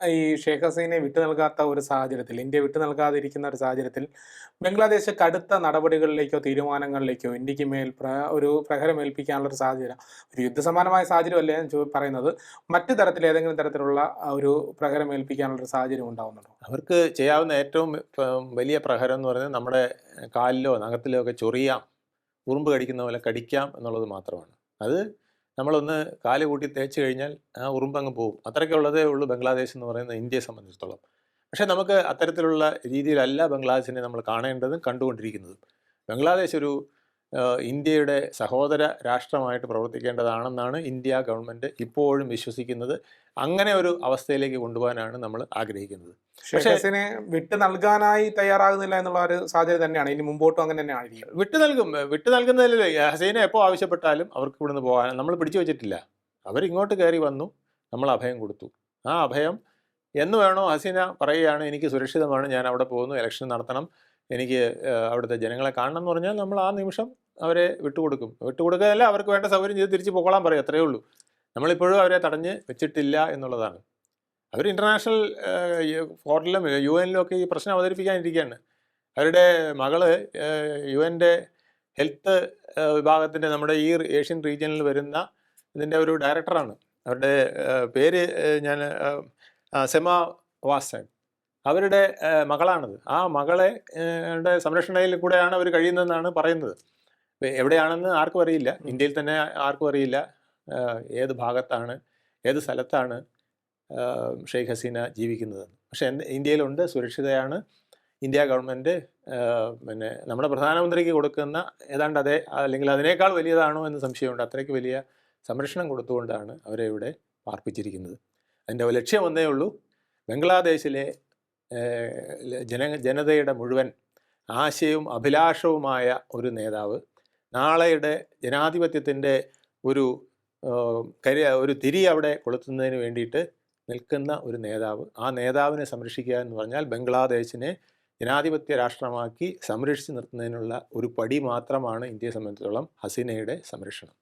ഈ ഷേഖ് ഹസീനെ വിട്ടു നൽകാത്ത ഒരു സാഹചര്യത്തിൽ ഇന്ത്യ വിട്ടു നൽകാതിരിക്കുന്ന ഒരു സാഹചര്യത്തിൽ ബംഗ്ലാദേശ് കടുത്ത നടപടികളിലേക്കോ തീരുമാനങ്ങളിലേക്കോ ഇന്ത്യയ്ക്ക് മേൽ ഒരു പ്രഹരമേൽപ്പിക്കാനുള്ള ഒരു സാഹചര്യം ഒരു യുദ്ധസമാനമായ സാഹചര്യമല്ല ഞാൻ പറയുന്നത് മറ്റു തരത്തിൽ ഏതെങ്കിലും തരത്തിലുള്ള ഒരു പ്രഹരമേൽപ്പിക്കാനുള്ള ഒരു സാഹചര്യം ഉണ്ടാവുന്നുണ്ടോ? അവർക്ക് ചെയ്യാവുന്ന ഏറ്റവും വലിയ പ്രഹരം എന്ന് പറയുന്നത് നമ്മുടെ കാലിലോ നഖത്തിലോ ഒക്കെ ചൊറിയാം ഉറുമ്പ് കടിക്കുന്ന പോലെ കടിക്കാം എന്നുള്ളത് മാത്രമാണ്. അത് നമ്മളൊന്ന് കാൽ കൂട്ടി തേച്ച് കഴിഞ്ഞാൽ ആ ഉറുമ്പ് അങ്ങ് പോകും അത്രയ്ക്ക് ഉള്ളതേ ഉള്ളൂ ബംഗ്ലാദേശ് എന്ന് പറയുന്ന ഇന്ത്യയെ സംബന്ധിച്ചിടത്തോളം. പക്ഷേ നമുക്ക് അത്തരത്തിലുള്ള രീതിയിലല്ല ബംഗ്ലാദേശിനെ നമ്മൾ കാണേണ്ടതും കണ്ടുകൊണ്ടിരിക്കുന്നതും. ബംഗ്ലാദേശ് ഒരു ഇന്ത്യയുടെ സഹോദര രാഷ്ട്രമായിട്ട് പ്രവർത്തിക്കേണ്ടതാണെന്നാണ് ഇന്ത്യ ഗവൺമെന്റ് ഇപ്പോഴും വിശ്വസിക്കുന്നത്. അങ്ങനെ ഒരു അവസ്ഥയിലേക്ക് കൊണ്ടുപോകാനാണ് നമ്മൾ ആഗ്രഹിക്കുന്നത്. പക്ഷേ- ഹസീനെ വിട്ടു നൽകാനായി തയ്യാറാകുന്നില്ല എന്നുള്ള ഒരു സാഹചര്യം തന്നെയാണ്. ഇനി മുമ്പോട്ടും അങ്ങനെ തന്നെ ആയിരിക്കും. വിട്ടു നൽകും. വിട്ടു നൽകുന്നതിൽ ഹസീന എപ്പോൾ ആവശ്യപ്പെട്ടാലും അവർക്ക് ഇവിടുന്ന് പോകാൻ നമ്മൾ പിടിച്ചു വെച്ചിട്ടില്ല. അവരിങ്ങോട്ട് കയറി വന്നു നമ്മൾ അഭയം കൊടുത്തു. ആ അഭയം എന്ന് വേണോ ഹസീന പറയുകയാണ് എനിക്ക് സുരക്ഷിതമാണ് ഞാൻ അവിടെ പോകുന്നു ഇലക്ഷൻ നടത്തണം. എനിക്ക് അവിടുത്തെ ജനങ്ങളെ കാണണം എന്ന് പറഞ്ഞാൽ നമ്മൾ ആ നിമിഷം അവരെ വിട്ടുകൊടുക്കും. വിട്ടുകൊടുക്കുകയല്ല അവർക്ക് വേണ്ട സൗകര്യം ചെയ്ത് തിരിച്ച് പോകോളാൻ പറയും. അത്രയേ ഉള്ളൂ. നമ്മളിപ്പോഴും അവരെ തടഞ്ഞ് വെച്ചിട്ടില്ല എന്നുള്ളതാണ്. അവർ ഇന്റർനാഷണൽ ഫോറിലും യു എനിലും ഒക്കെ ഈ പ്രശ്നം അവതരിപ്പിക്കാനിരിക്കുകയാണ്. അവരുടെ മകൾ യു എന്റെ ഹെൽത്ത് വിഭാഗത്തിന്റെ നമ്മുടെ ഈ ഏഷ്യൻ റീജിയനിൽ വരുന്ന ഇതിന്റെ ഒരു ഡയറക്ടറാണ് അവരുടെ പേര് ഞാൻ സെമ വാസൻ അവരുടെ മകളാണത്. ആ മകളെ സംരക്ഷണയിൽ കൂടെയാണ് അവർ കഴിയുന്നതെന്നാണ് പറയുന്നത്. എവിടെയാണെന്ന് ആർക്കും അറിയില്ല. ഇന്ത്യയിൽ തന്നെ ആർക്കും അറിയില്ല. ഏത് ഭാഗത്താണ് ഏത് സ്ഥലത്താണ് ഷെയ്ഖ് ഹസീന ജീവിക്കുന്നത് പക്ഷേ എന്ത് ഇന്ത്യയിലുണ്ട് സുരക്ഷിതയാണ്. ഇന്ത്യ ഗവൺമെന്റ് പിന്നെ നമ്മുടെ പ്രധാനമന്ത്രിക്ക് കൊടുക്കുന്ന ഏതാണ്ട് അതേ അല്ലെങ്കിൽ അതിനേക്കാൾ വലിയതാണോ എന്ന് സംശയമുണ്ട്. അത്രയ്ക്ക് വലിയ സംരക്ഷണം കൊടുത്തുകൊണ്ടാണ് അവരെ ഇവിടെ പാർപ്പിച്ചിരിക്കുന്നത്. അതിന്റെ ലക്ഷ്യം ഒന്നേ ഉള്ളൂ. ബംഗ്ലാദേശിലെ ജന ജനതയുടെ മുഴുവൻ ആശയവും അഭിലാഷവുമായ ഒരു നേതാവ്. നാളെയുടെ ജനാധിപത്യത്തിന്റെ ഒരു കരി ഒരു തിരി അവിടെ കൊളുത്തുന്നതിന് വേണ്ടിയിട്ട് നിൽക്കുന്ന ഒരു നേതാവ്. ആ നേതാവിനെ സംരക്ഷിക്കുക എന്ന് പറഞ്ഞാൽ ബംഗ്ലാദേശിനെ ജനാധിപത്യ രാഷ്ട്രമാക്കി സംരക്ഷിച്ച് നിർത്തുന്നതിനുള്ള ഒരു പടി മാത്രമാണ് ഇന്ത്യയെ സംബന്ധിച്ചിടത്തോളം ഹസീനയുടെ സംരക്ഷണം.